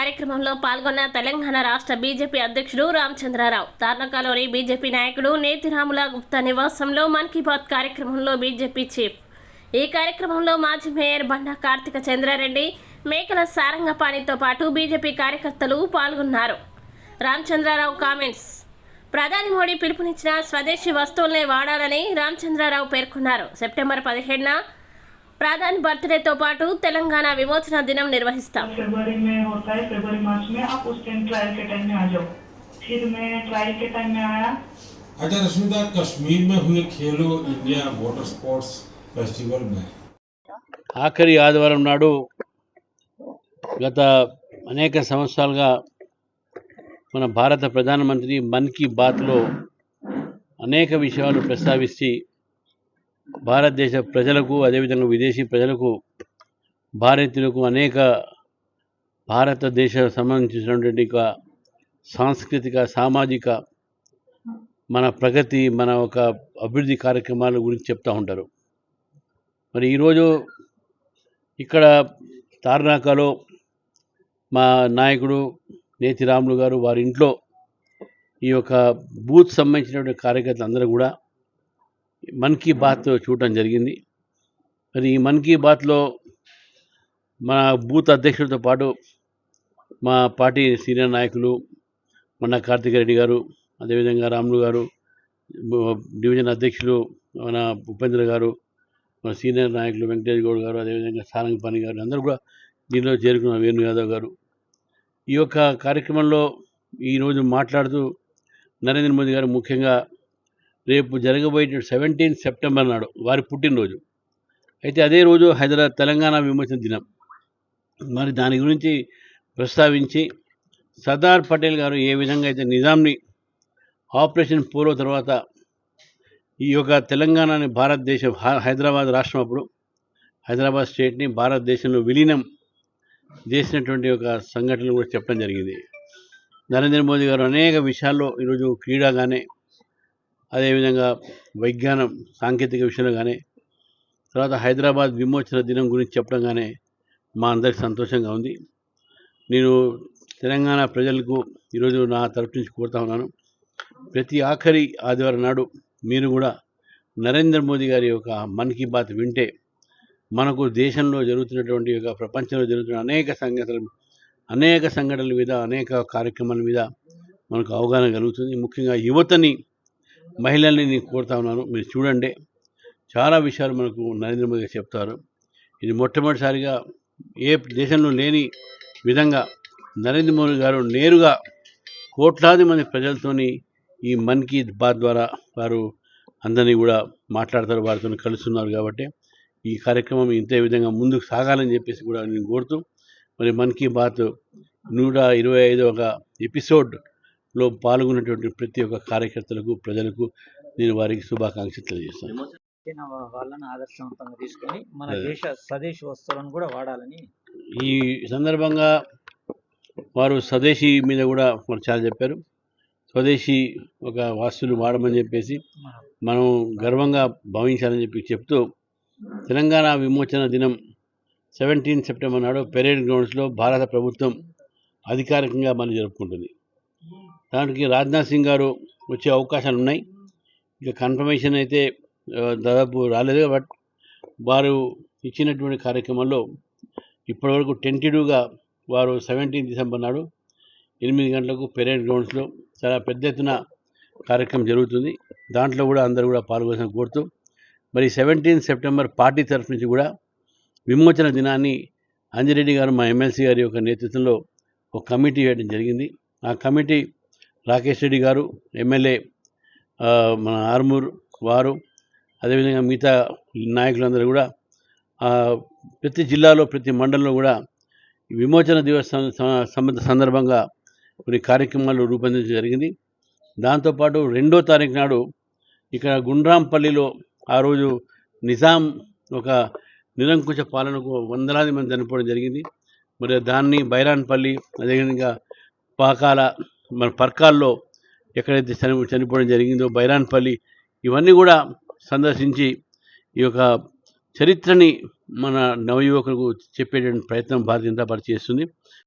కార్యక్రమంలో పాల్గొన్న తెలంగాణ రాష్ట్ర బీజేపీ అధ్యక్షుడు రామచంద్రారావు. తార్నకాలోని బీజేపీ నాయకుడు నేతిరాముల గుప్తా నివాసంలో మన్ కీ బాత్ కార్యక్రమంలో బీజేపీ చీఫ్. ఈ కార్యక్రమంలో మాజీ మేయర్ బండా కార్తిక చంద్రారెడ్డి మేకల సారంగపాణితో పాటు బీజేపీ కార్యకర్తలు పాల్గొన్నారు. రామచంద్రారావు కామెంట్స్. ప్రధాని మోడీ పిలుపునిచ్చిన స్వదేశీ వస్తువులనే వాడాలని రామచంద్రారావు పేర్కొన్నారు. సెప్టెంబర్ పదిహేడున ప్రధాని బర్త్డేతో పాటు తెలంగాణ విమోచన దినం నిర్వహిస్తాం फरवरी में होता है फरवरी मार्च में आप उस टाइम ट्रायल के टाइम में आ जाओ फिर मैं ट्रायल के टाइम में आया अच्छा रश्मिता कश्मीर में हुए खेलो इंडिया वाटर स्पोर्ट्स फेस्टिवल में ఆఖరి ఆదివారం నాడు గత అనేక సంవత్సరాలుగా మన భారత ప్రధానమంత్రి మన్ కీ బాత్లో అనేక విషయాలు ప్రస్తావించి భారతదేశ ప్రజలకు అదేవిధంగా విదేశీ ప్రజలకు భారతీయులకు అనేక భారతదేశ సంబంధించినటువంటి ఒక సాంస్కృతిక సామాజిక మన ప్రగతి మన ఒక అభివృద్ధి కార్యక్రమాల గురించి చెప్తూ ఉంటారు. మరి ఈరోజు ఇక్కడ తార్నాకలో మా నాయకుడు నేతి రాములు గారు వారి ఇంట్లో ఈ యొక్క బూత్ సంబంధించినటువంటి కార్యకర్తలు అందరూ కూడా మన్ కీ బాత్ చూడటం జరిగింది. మరి ఈ మన్ కీ బాత్లో మన బూత్ అధ్యక్షుడితో పాటు మా పార్టీ సీనియర్ నాయకులు మొన్న కార్తిక్ రెడ్డి గారు అదేవిధంగా రాములు గారు డివిజన్ అధ్యక్షులు మన ఉపేంద్ర గారు మన సీనియర్ నాయకులు వెంకటేష్ గౌడ్ గారు అదేవిధంగా సారంగపాణి గారు అందరూ కూడా దీనిలో చేరుకున్న వేణు యాదవ్ గారు. ఈ యొక్క కార్యక్రమంలో ఈరోజు మాట్లాడుతూ నరేంద్ర మోదీ గారు ముఖ్యంగా రేపు జరగబోయే సెవెంటీన్ సెప్టెంబర్ నాడు వారి పుట్టినరోజు. అయితే అదే రోజు హైదరాబాద్ తెలంగాణ విమోచన దినం. మరి దాని గురించి ప్రస్తావించి సర్దార్ పటేల్ గారు ఏ విధంగా అయితే నిజాంని ఆపరేషన్ పోలో తర్వాత ఈ యొక్క తెలంగాణని భారతదేశం హైదరాబాద్ రాష్ట్రం అప్పుడు హైదరాబాద్ స్టేట్ని భారతదేశంలో విలీనం చేసినటువంటి ఒక సంఘటనలు కూడా చెప్పడం జరిగింది. నరేంద్ర మోదీ గారు అనేక విషయాల్లో ఈరోజు క్రీడగానే అదేవిధంగా వైజ్ఞానం సాంకేతిక విషయంలో కానీ తర్వాత హైదరాబాద్ విమోచన దినం గురించి చెప్పడం కానీ మా అందరికి సంతోషంగా ఉంది. నేను తెలంగాణ ప్రజలకు ఈరోజు నా తరపు నుంచి కోరుతా ఉన్నాను. ప్రతి ఆఖరి ఆదివారం నాడు మీరు కూడా నరేంద్ర మోదీ గారి యొక్క మన్ కీ బాత్ వింటే మనకు దేశంలో జరుగుతున్నటువంటి యొక్క ప్రపంచంలో జరుగుతున్న అనేక సంఘటనలు అనేక సంఘటనల మీద అనేక కార్యక్రమాల మీద మనకు అవగాహన కలుగుతుంది. ముఖ్యంగా యువతని మహిళల్ని నేను కోరుతా ఉన్నాను. మీరు చూడండి. చాలా విషయాలు మనకు నరేంద్ర మోదీ చెప్తారు. ఇది మొట్టమొదటిసారిగా ఏ దేశంలో లేని విధంగా నరేంద్ర మోదీ గారు నేరుగా కోట్లాది మంది ప్రజలతోని ఈ మన్ కీ బాత్ ద్వారా వారు అందరినీ కూడా మాట్లాడతారు. వారితో కలుస్తున్నారు కాబట్టి ఈ కార్యక్రమం ఇంతే విధంగా ముందుకు సాగాలని చెప్పేసి కూడా నేను కోరుతూ మరి మన్ కీ బాత్ నూట ఇరవై ఐదు ఒక ఎపిసోడ్లో పాల్గొన్నటువంటి ప్రతి ఒక్క కార్యకర్తలకు ప్రజలకు నేను వారికి శుభాకాంక్షలు తెలియజేస్తాను. వాళ్ళని ఆదర్శవంతంగా తీసుకొని మన. దేశ స్వదేశీ వస్తువులను కూడా వాడాలని ఈ సందర్భంగా వారు స్వదేశీ మీద కూడా మరి చాలా చెప్పారు. స్వదేశీ ఒక వస్తువులు వాడమని చెప్పేసి మన మనం గర్వంగా భావించాలని చెప్పి చెప్తూ తెలంగాణ విమోచన దినం సెవెంటీన్ సెప్టెంబర్ నాడు పెరేడ్ గ్రౌండ్స్లో భారత ప్రభుత్వం అధికారికంగా మనం జరుపుకుంటుంది. దానికి రాజ్నాథ్ సింగ్ గారు వచ్చే అవకాశాలు ఉన్నాయి. ఇక కన్ఫర్మేషన్ అయితే దాదాపు రాలేదు బట్ వారు ఇచ్చినటువంటి కార్యక్రమంలో ఇప్పటివరకు టెంటెడ్గా వారు సెవెంటీన్ డిసెంబర్ నాడు ఎనిమిది గంటలకు పెరేడ్ గ్రౌండ్స్లో చాలా పెద్ద ఎత్తున కార్యక్రమం జరుగుతుంది. దాంట్లో కూడా అందరూ కూడా పాల్గొన కోరుతూ మరి సెవెంటీన్ సెప్టెంబర్ పార్టీ తరఫు నుంచి కూడా విమోచన దినాన్ని అంజిరెడ్డి గారు మా ఎమ్మెల్సీ గారి యొక్క నేతృత్వంలో ఒక కమిటీ వేయడం జరిగింది. ఆ కమిటీ రాకేష్ రెడ్డి గారు ఎమ్మెల్యే మన ఆర్మూర్ వారు అదేవిధంగా మిగతా నాయకులందరూ కూడా ప్రతి జిల్లాలో ప్రతి మండలంలో కూడా విమోచన దివస్ సంబంధ సందర్భంగా కొన్ని కార్యక్రమాలు రూపొందించడం జరిగింది. దాంతోపాటు రెండో తారీఖు నాడు ఇక్కడ గుండ్రాంపల్లిలో ఆ రోజు నిజాం ఒక నిరంకుశ పాలనకు వందలాది మంది చనిపోవడం జరిగింది. మరి దాన్ని బైరాన్పల్లి అదేవిధంగా పాకాల మన పర్కాల్లో ఎక్కడైతే చని చనిపోవడం జరిగిందో బైరాన్పల్లి ఇవన్నీ కూడా సందర్శించి ఈ యొక్క చరిత్రని మన నవయువకులకు చెప్పేటువంటి ప్రయత్నం భారతీయ జనతా పార్టీ చేస్తుంది.